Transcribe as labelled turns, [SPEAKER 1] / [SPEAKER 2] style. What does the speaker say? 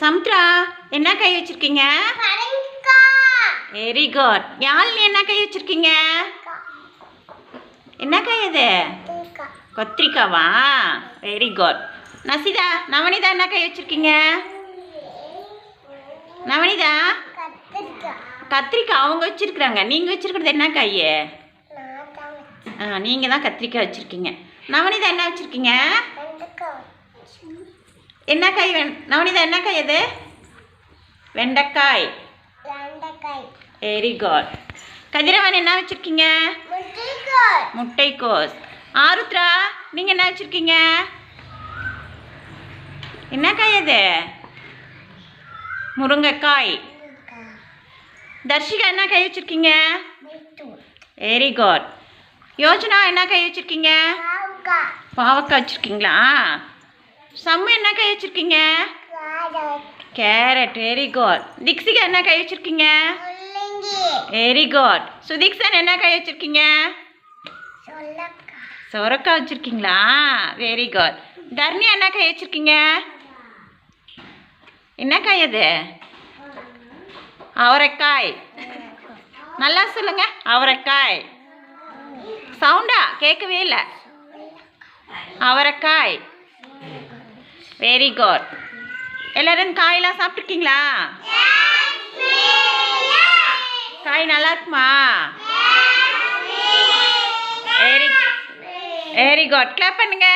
[SPEAKER 1] சமுத்ரா என்ன கை வச்சிருக்கீங்க? வெரி குட் யாழினி என்ன கை வச்சிருக்கீங்க? என்ன கை இது? கத்திரிக்காவா? வெரி குட் நசிதா நவனிதா என்ன கை வச்சிருக்கீங்க? நவனிதா? கத்திரிக்காய் அவங்க வச்சிருக்கிறாங்க. நீங்கள் வச்சிருக்கிறது என்ன காய்? ஆ நீங்கள் தான் கத்திரிக்காய் வச்சுருக்கீங்க. நவனிதா என்ன வச்சுருக்கீங்க? என்ன காய் வெண் நவனிதா என்ன காய் அது? வெண்டைக்காய். வெரி குட் கதிரவன் என்ன வச்சுருக்கீங்க? முட்டைக்கோஸ். ஆருத்ரா நீங்கள் என்ன வச்சுருக்கீங்க? என்ன காய் அது? முருங்கைக்காய். தர்ஷிகா என்ன காய் வச்சுருக்கீங்க? வெரி குட் யோஜனா என்ன காய் வச்சுருக்கீங்க? பாவக்காய் வச்சுருக்கீங்களா? சம்மு என்ன காய் வச்சுருக்கீங்க? கேரட் வெரி குட் திக்ஸிகா என்ன காய் வச்சுருக்கீங்க? வெரி குட் சுதீக்ஷன் என்ன காய் வச்சுருக்கீங்க? சொரக்காய். வச்சுருக்கீங்களா? வெரி குட் தர்ணி என்ன காய் வச்சுருக்கீங்க? என்ன காய் அது? அவரைக்காய். நல்லா சொல்லுங்க அவரைக்காய். சவுண்டா கேட்கவே இல்லை. அவரைக்காய். வெரி குட் எல்லாரும் காயெல்லாம் சாப்பிட்ருக்கீங்களா காய் நல்லா இருக்குமா? வெரி வெரி குட் கிளாப் பண்ணுங்க.